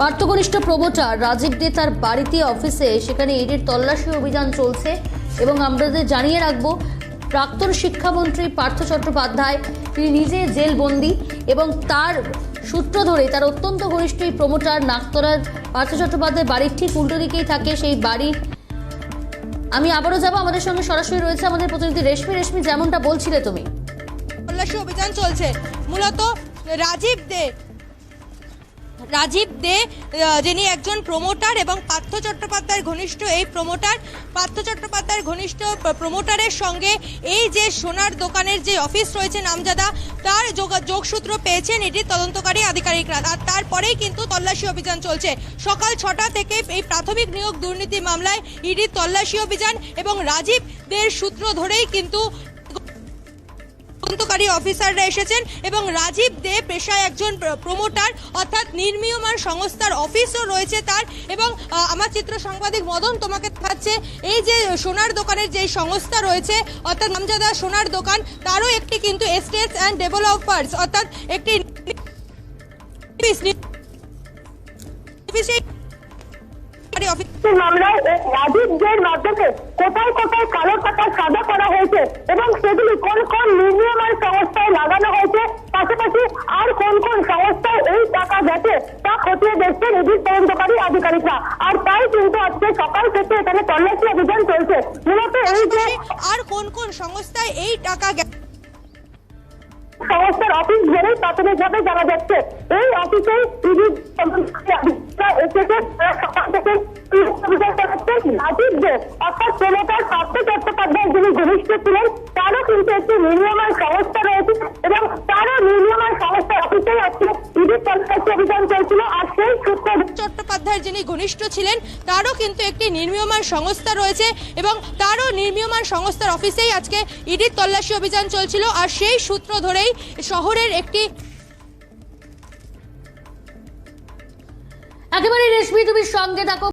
পার্থকনিষ্ঠ promoter Rajib দে তার বাড়িতে অফিসে, সেখানে ইডির তল্লাশি অভিযান চলছে এবং আমাদের জানিয়ে রাখব, প্রাক্তন শিক্ষামন্ত্রী পার্থ চট্টোপাধ্যায়, তিনি নিজে জেলবন্দি এবং তার সূত্র ধরে তার অত্যন্ত ঘনিষ্ঠ এই প্রমোটার নাকতলার পার্থ চট্টোপাধ্যায় বাড়ির ঠিক উল্টো দিকেই থাকে সেই বাড়ির আমি আবারও যাব, আমাদের সঙ্গে সরাসরি রয়েছে আমাদের প্রতিনিধি রেশমি। রেশমি, যেমনটা বলছিলে তুমি। তল্লাশি অভিযান চলছে। মূলত রাজীব দে রাজীব দে যিনি একজন প্রমোটার এবং পার্থ চট্টোপাধ্যায়ের ঘনিষ্ঠ, এই প্রমোটার পার্থ চট্টোপাধ্যায়ের ঘনিষ্ঠ প্র- প্রমোটারের সঙ্গে এই যে সোনার দোকানের যে অফিস রয়েছে নামজাদা, তার যোগা- যোগসূত্র পেয়েছেন এটি তদন্তকারী আধিকারিকরা। আর তারপরেই কিন্তু তল্লাশি অভিযান চলছে। সকাল ছটা থেকে এই প্রাথমিক নিয়োগ দুর্নীতি মামলায় ইডির তল্লাশি অভিযান এবং রাজীব দের সূত্র ধরেই কিন্তু তদন্তকারী অফিসাররা এসেছেন এবং রাজীব দে পেশায় একজন প্রমোটার অর্থাৎ নির্মীয়মান সংস্থার অফিসও রয়েছে তার এবং আমার চিত্র সাংবাদিক মদন তোমাকে দেখাচ্ছে। এই যে সোনার দোকানের যে সংস্থা রয়েছে, অর্থাৎ নামজাদা সোনার দোকান, তারও একটি কিন্তু এস্টেটস অ্যান্ড ডেভেলপার্স অর্থাৎ একটি মামলায় এই রাজীবদের মাধ্যমে কোথায় কোথায় কালো টাকা সাদা তদন্তকারী আধিকারিকরা। আর তাই কিন্তু আজকে সকাল থেকে এখানে তল্লাশি অভিযান চলছে। মূলত এই যে আর কোন কোন সংস্থায় এই টাকা সংস্থার অফিস ধরেই প্রাথমিকভাবে জানা যাচ্ছে। এই অফিসে ইডির এসেছে সকাল থেকে অভিযান রাজীব দে অর্থাৎ প্রমোটার পার্থ চট্টোপাধ্যায় যিনি ঘনিষ্ঠ ছিলেন তারও কিন্তু একটি সংস্থা রয়েছে এবং তারও নির্মীয়মান সংস্থার অফিসেই আজকে তল্লাশি অভিযান চলছিল। আর চট্টোপাধ্যায়ের যিনি ঘনিষ্ঠ ছিলেন, তারও কিন্তু একটি নির্মীয়মান সংস্থা রয়েছে এবং তারও নির্মীয়মান সংস্থার অফিসেই আজকে ইডির তল্লাশি অভিযান চলছিল আর সেই সূত্র ধরেই শহরের একটি একেবারে রেশমি তুমি সঙ্গে থাকো।